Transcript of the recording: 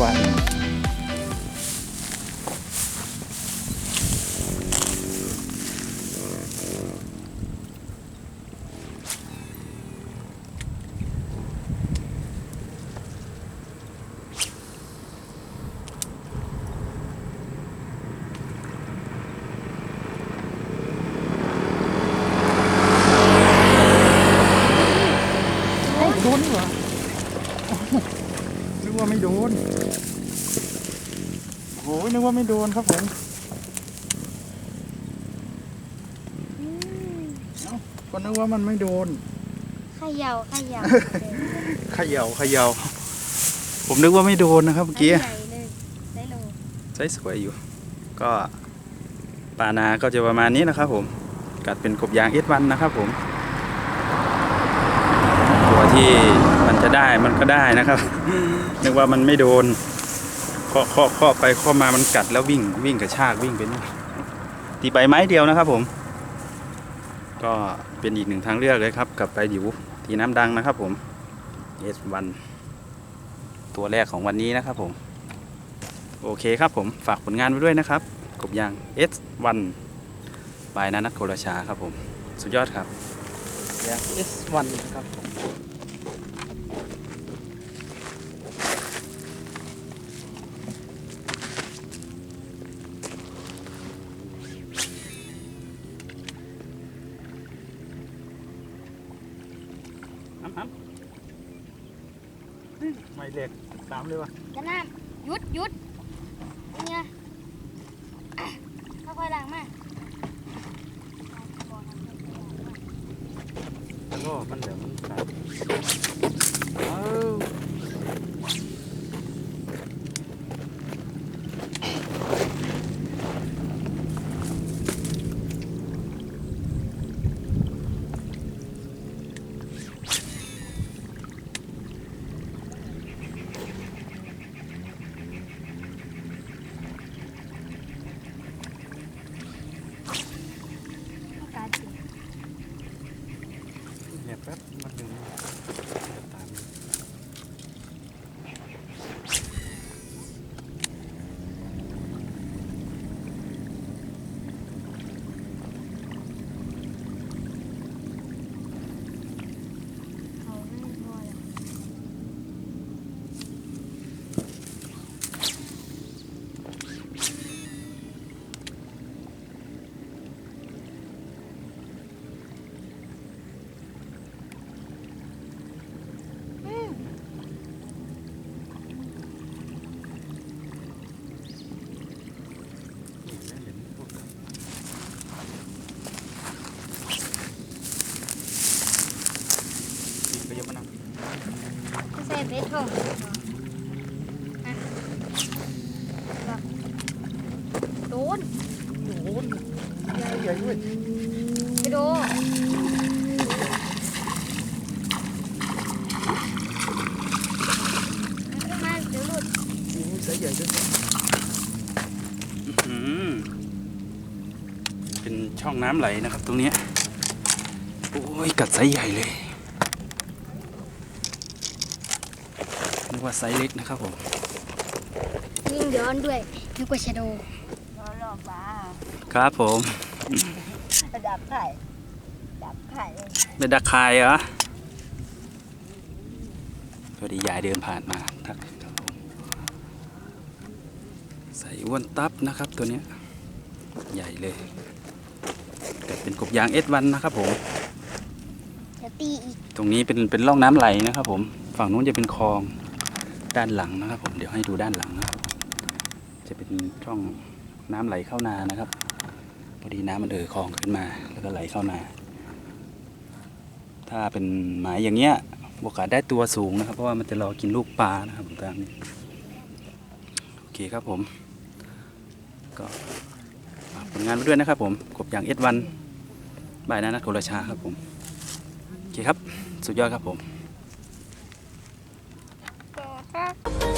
วันเอ้าโด นเหรอโอ้โหนึกว่าไม่โดนโอ้ยนึกว่าไม่โดนครับผมเอ้าก็นึกว่ามันไม่โดนเขย่าเขย่าเขย่าเขย่าผมนึกว่าไม่โดนนะครับเมื่อกี้ใหญ่เลยได้โลใช้สวยอยู่ ก็ปลานาก็จะประมาณนี้นะครับผม กัดเป็นกบยางเอสวันนะครับผมตัวที่มัน จะได้มันก็ได้นะครับ นึกว่ามันไม่โดนเคาะเคาะเคาะไปเคาะมามันกัดแล้ววิ่งวิ่งกระชากวิ่งไปนู่นตีไปไม้เดียวนะครับ ผม ก็เป็นอีกหนึ่งทางเลือกเลยครับ กับไปดิวตีน้ำดังนะครับ ผมเอสวันตัวแรกของวันนี้นะครับ ผม โอเคครับผมฝากผลงานไว้ด้วยนะครับกบยาง S1 บายนานัทโคราชาครับผม สุดยอดครับยาง S1 ครับผม ไม่เล็กตามเลยวะจะน้ำหยุดหยุดนี่นะอะค่อยๆล้างมาแล้วก็มันเดี๋ยวมันขาดเอาเนี่ยแป๊บมาหนึ่งตาม เอาไม่พอแล้วอืม ไปเยอะมานั่ง ก็ใส่เบ็ดทองโดนโอ้โหใหญ่ใหญ่ด้วยไปดนขึ้นมาเดี๋ยวหลุดโอ้ยไซส์ใหญ่ด้วยอื้อหือเป็นช่องน้ำไหลนะครับตรงนี้ โอ้ยกัดไซส์ใหญ่เลย นึกว่าไซส์เล็กนะครับผมยิงย้อนด้วยนึกว่าชะโดรอบบ้าครับผมดับไข่ดับไข่เป็นดักคายเหรอพอดียายเดินผ่านมาทักครับผมใส่อ้วนตับนะครับตัวเนี้ยใหญ่เลยแต่เป็นกบยางเอสวันนะครับผมจะตีอีกตรงนี้เป็นเป็นร่องน้ำไหลนะครับผม ฝั่งนู้นจะเป็นคลอง ด้านหลังนะครับ ผมเดี๋ยวให้ดูด้านหลังนะครับ จะเป็นช่องน้ำไหลเข้านานะครับพอดีน้ำมันเอ่อคลองขึ้นมา แล้วก็ไหลเข้านา ถ้าเป็นหมายอย่างเงี้ยโอกาสได้ตัวสูงนะครับ เพราะว่ามันจะรอกินลูกปลานะครับผมตามนี้โอเคครับผม ก็ฝากผลงานไว้ด้วยนะครับผมกบอย่างเอสวันบายนานัทโกราชาครับผม โอเคครับ สุดยอดครับผม 嗯